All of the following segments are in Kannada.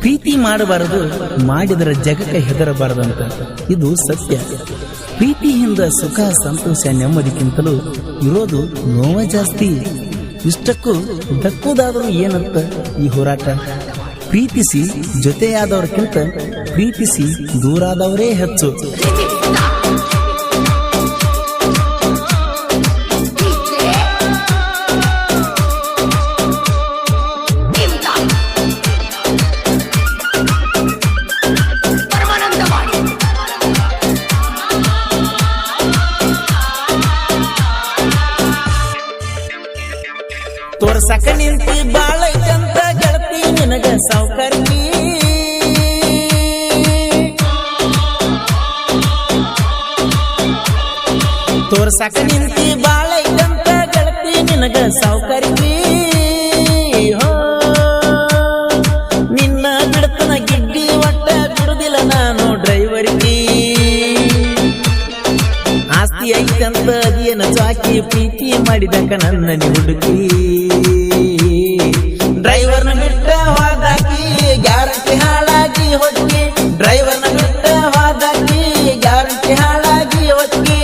ಪ್ರೀತಿ ಮಾಡಬಾರದು, ಮಾಡಿದರೆ ಜಗಕ್ಕೆ ಹೆದರಬಾರದಂತ. ಇದು ಸತ್ಯ. ಪ್ರೀತಿಯಿಂದ ಸುಖ, ಸಂತೋಷ, ನೆಮ್ಮದಿಗಿಂತಲೂ ಇರೋದು ನೋವ ಜಾಸ್ತಿ. ಇಷ್ಟಕ್ಕೂ ದಕ್ಕುದಾದರೂ ಏನಂತ ಈ ಹೋರಾಟ? ಪ್ರೀತಿಸಿ ಜೊತೆಯಾದವ್ರಕ್ಕಿಂತ ಪ್ರೀತಿಸಿ ದೂರಾದವರೇ ಹೆಚ್ಚು. ತೋರ್ಸಕ ನಿಂತಿ ಬಾಳೈತಂತ ಗೆಳತಿ ನಿನಗ ಸೌಕರ್ಮಿ ತೋರ್ಸಕ ನಿಂತಿ ಬಾಳೈತಂತ ಗೆಳತಿ ನಿನಗ ಸೌಕರ್ಯ ಆಸ್ತಿ ಐತಂತ ಅದೇನ ಚಾಕಿ ಪ್ರೀತಿ ಮಾಡಿದಕ ನನ್ನ ಹುಡುಕಿ. ಡ್ರೈವರ್ನ ಬಿಟ್ಟ ಹೋದಾಕಿ ಗ್ಯಾರಂಟಿ ಹಾಳಾಗಿ ಹೊಕ್ಕಿ ಡ್ರೈವರ್ನ ಬಿಟ್ಟ ಹೋದಾಕಿ ಗ್ಯಾರಂಟಿ ಹಾಳಾಗಿ ಹೊಕ್ಕಿ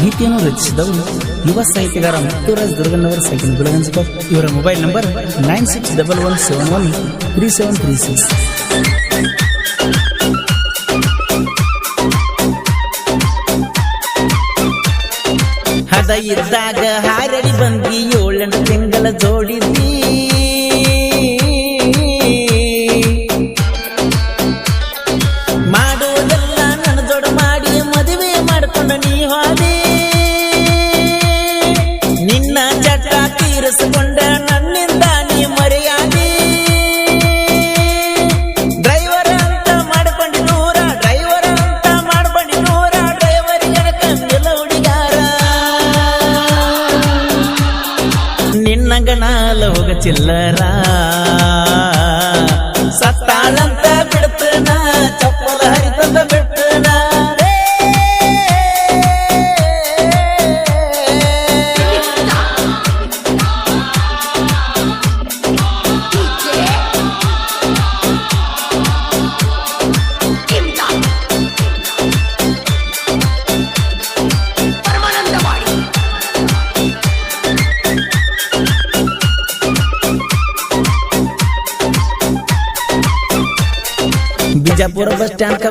ಗೀತೆಯನ್ನು ರಚಿಸಿದವರು ಯುವ ಸಾಹಿತ್ಯಗಾರ ಮುತ್ತುರಾಜ್ ದುರ್ಗಣ್ಣವರ ಸೈಕಲ್ ಗುಳಗಂಜಿಕರ್ ಇವರ mobile number nine six double one seven one three seven three six ಹದ ಇದ್ದಾಗ ಹಾರಡಿ ಬಂದಿ ಏಳೆಂಟು ತಿಂಗಳ ಜೋಡಿದ್ದಿ చిల్లరా. ಬಿಜಾಪುರ ಬಸ್ ಸ್ಟ್ಯಾಂಡ್ ಕ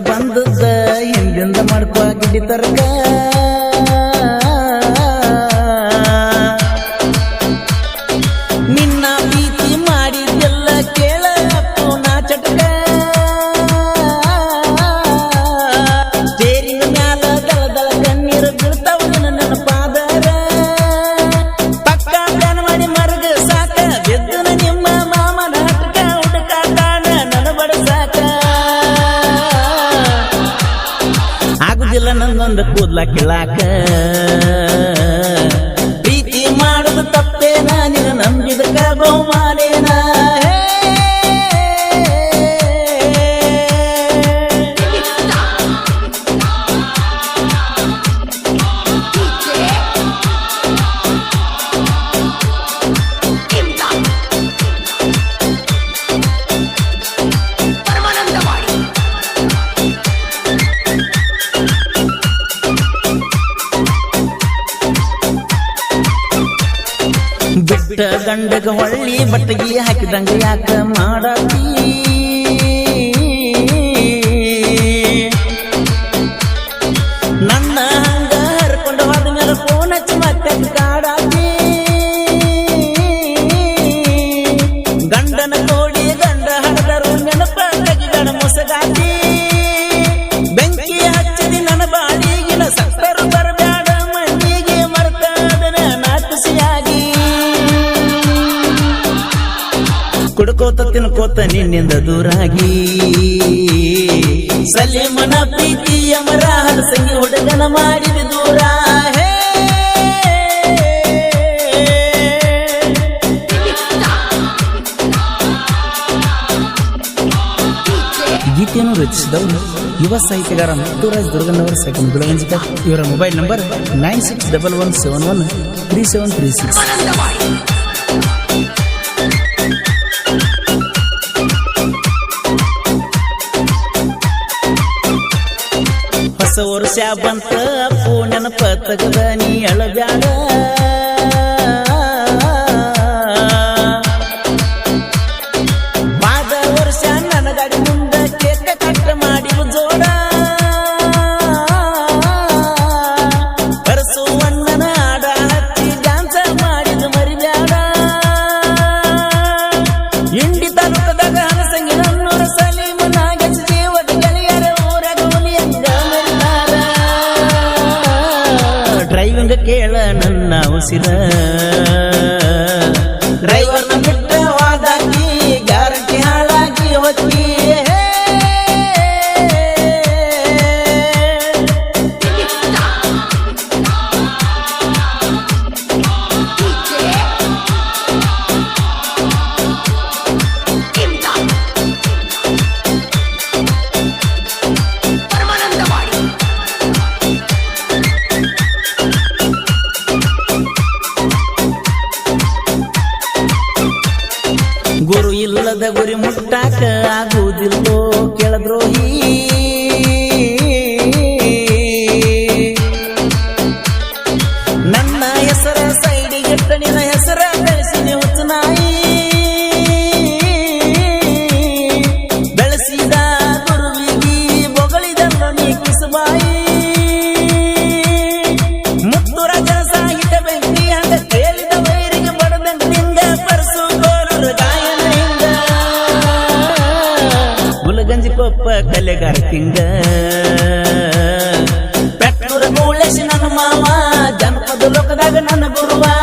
ಹಿಂದಿಂದ ಮಾಡ್ಕೊ ಗಿಡ್ಡಿ ತರಕ like a locker. ಬಿಟ್ಟ ಗಂಡಗ ಹೊಳ್ಳಿ ಬಟ್ಟಗಿ ಹಾಕಿದಂಗ ಯಾಕ ಮಾಡತಿ? ಕೋತ ನಿನ್ನಿಂದ ದೂರಾಗಿ. ಸಲೀಮನ ಪ್ರೀತಿ ಅಮರ ಹಲಸಂಗಿ ಹುಡುಗನ ಮಾಡಿದ ದೂರ. ಗೀತೆಯನ್ನು ರಚಿಸಿದವರು ಯುವ ಸಾಹಿತ್ಯಗಾರ ಮುತ್ತುರಾಜ್ ದುರ್ಗನವರ ಸೆಕೆಂಡ್ ಗುಳಗಂಜಿಕ ಇವರ mobile number nine six double one seven one three seven three six ಹೊಸ ಬಂತ ಪೂ ನೆನಪ ತಗದ ನೀ ಅಳಬ್ಯಾಡ ಕೇಳ ನನ್ನ ಉಸಿರ. ಡ್ರೈವರ್ ನಂಬಿ ಗುರಿ ಮುಟ್ಟಾಕ ಆಗುವುದಿಲ್ಲೋ ಕೆಳದ್ರೋಹಿ. ಗೊಪ್ಪ ಕಲೆಗಾರ ತಿಂಗ ಬೆಟ್ಟೂರ ಮೂಲೇಶ್ ನನ್ನ ಮಾಮ ಜನಪದ ಲೋಕದಾಗ ನನ್ನ ಗುರುವಾ.